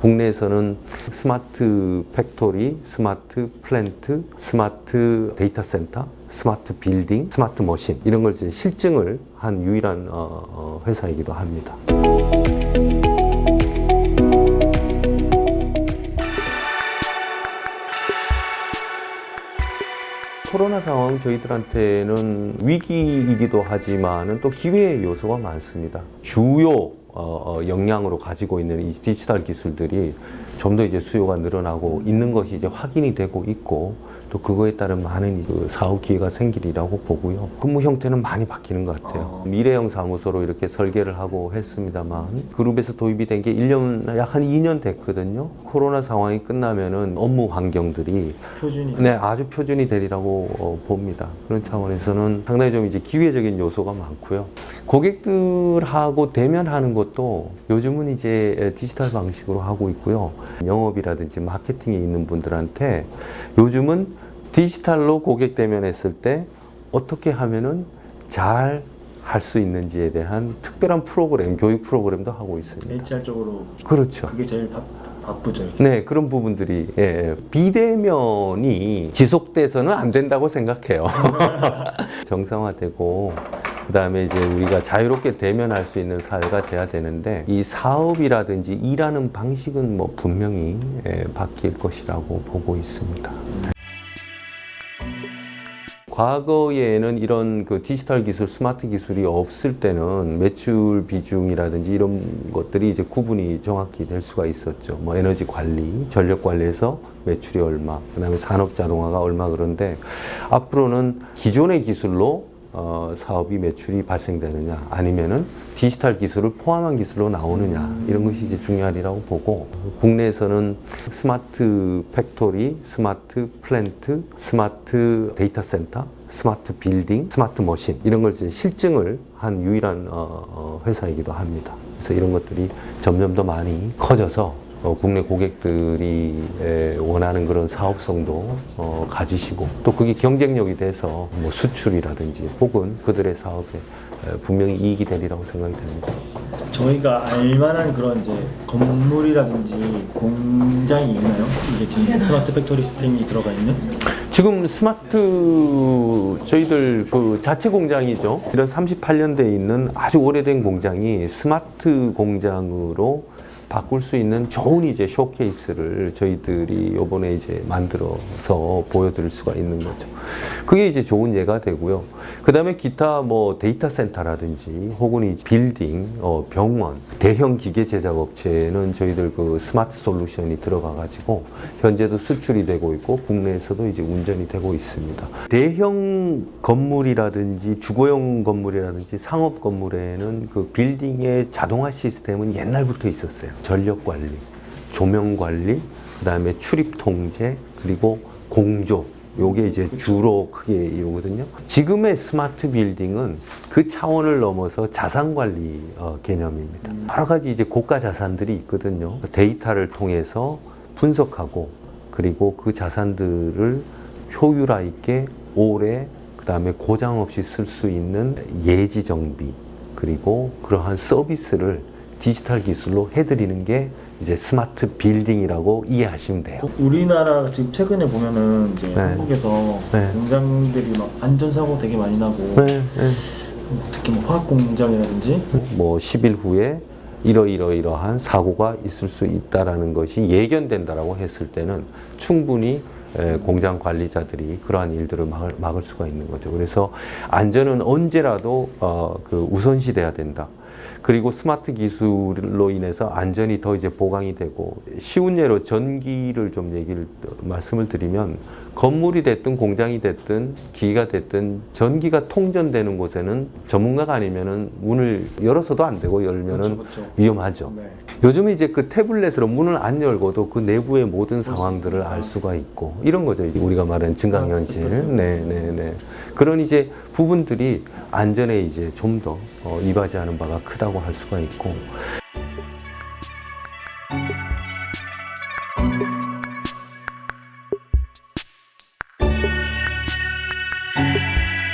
국내에서는 스마트 팩토리, 스마트 플랜트, 스마트 데이터 센터, 스마트 빌딩, 스마트 머신 이런 걸 이제 실증을 한 유일한 어, 어, 회사이기도 합니다. 코로나 상황 저희들한테는 위기이기도 하지만은 또 기회의 요소가 많습니다. 주요 어, 어, 역량으로 가지고 있는 이 디지털 기술들이 좀 더 이제 수요가 늘어나고 있는 것이 이제 확인이 되고 있고 또 그거에 따른 많은 그 사업 기회가 생기리라고 보고요. 근무 형태는 많이 바뀌는 것 같아요. 미래형 사무소로 이렇게 설계를 하고 했습니다만 그룹에서 도입이 된 게 1년 약 한 2년 됐거든요. 코로나 상황이 끝나면은 업무 환경들이 표준이 네, 아주 표준이 되리라고 어, 봅니다. 그런 차원에서는 상당히 좀 이제 기회적인 요소가 많고요. 고객들하고 대면하는 것도 요즘은 이제 디지털 방식으로 하고 있고요. 영업이라든지 마케팅에 있는 분들한테 요즘은 디지털로 고객 대면했을 때 어떻게 하면은 잘 할수 있는지에 대한 특별한 프로그램, 교육 프로그램도 하고 있습니다. HR 쪽으로 그렇죠. 그게 제일 바, 바쁘죠. 네, 그런 부분들이 예, 예. 비대면이 지속돼서는 안 된다고 생각해요. 정상화되고 그다음에 이제 우리가 자유롭게 대면할 수 있는 사회가 돼야 되는데 이 사업이라든지 일하는 방식은 뭐 분명히 예, 바뀔 것이라고 보고 있습니다. 과거에는 이런 그 디지털 기술, 스마트 기술이 없을 때는 매출 비중이라든지 이런 것들이 이제 구분이 정확히 될 수가 있었죠. 뭐 에너지 관리, 전력 관리에서 매출이 얼마, 그 다음에 산업 자동화가 얼마 그런데 앞으로는 기존의 기술로 어, 사업이 매출이 발생되느냐 아니면은 디지털 기술을 포함한 기술로 나오느냐 이런 것이 이제 중요하리라고 보고 국내에서는 스마트 팩토리, 스마트 플랜트, 스마트 데이터 센터, 스마트 빌딩, 스마트 머신 이런 걸 이제 실증을 한 유일한 어, 어, 회사이기도 합니다. 그래서 이런 것들이 점점 더 많이 커져서 어, 국내 고객들이 에, 원하는 그런 사업성도 어, 가지시고 또 그게 경쟁력이 돼서 뭐 수출이라든지 혹은 그들의 사업에 에, 분명히 이익이 되리라고 생각이 됩니다. 저희가 알만한 그런 이제 건물이라든지 공장이 있나요? 이게 지금 스마트 팩토리 시스템이 들어가 있는? 지금 스마트 저희들 그 자체 공장이죠. 이런 38년대에 있는 아주 오래된 공장이 스마트 공장으로 바꿀 수 있는 좋은 이제 쇼케이스를 저희들이 요번에 이제 만들어서 보여드릴 수가 있는 거죠. 그게 이제 좋은 예가 되고요. 그 다음에 기타 뭐 데이터 센터라든지 혹은 이 빌딩, 어, 병원, 대형 기계 제작 업체는 저희들 그 스마트 솔루션이 들어가 가지고 현재도 수출이 되고 있고 국내에서도 이제 운전이 되고 있습니다. 대형 건물이라든지 주거용 건물이라든지 상업 건물에는 그 빌딩의 자동화 시스템은 옛날부터 있었어요. 전력 관리, 조명 관리, 그다음에 출입 통제, 그리고 공조 요게 이제 주로 크게 이루거든요. 지금의 스마트 빌딩은 그 차원을 넘어서 자산 관리 어, 개념입니다. 여러 가지 이제 고가 자산들이 있거든요. 데이터를 통해서 분석하고 그리고 그 자산들을 효율화 있게 오래 그다음에 고장 없이 쓸 수 있는 예지 정비 그리고 그러한 서비스를 디지털 기술로 해드리는 게 이제 스마트 빌딩이라고 이해하시면 돼요. 우리나라 지금 최근에 보면은 이제 네. 한국에서 네. 공장들이 막 안전사고 되게 많이 나고 네, 네. 특히 뭐 화학 공장이라든지 뭐 10일 후에 이러이러이러한 사고가 있을 수 있다라는 것이 예견된다라고 했을 때는 충분히 에, 공장 관리자들이 그러한 일들을 막을, 막을 수가 있는 거죠. 그래서 안전은 언제라도 어, 그 우선시돼야 된다. 그리고 스마트 기술로 인해서 안전이 더 이제 보강이 되고 쉬운 예로 전기를 좀 얘기를 말씀을 드리면 건물이 됐든 공장이 됐든 기기가 됐든 전기가 통전되는 곳에는 전문가가 아니면은 문을 열어서도 안 되고 열면은 그렇죠, 그렇죠. 위험하죠. 네. 요즘은 이제 그 태블릿으로 문을 안 열고도 그 내부의 모든 수 상황들을. 알 수가 있고 이런 거죠. 우리가 말하는 증강현실. 스마트 네, 네, 네. 그런 이제 부분들이 안전에 이제 좀더 어, 이바지하는 바가 크다고 할 수가 있고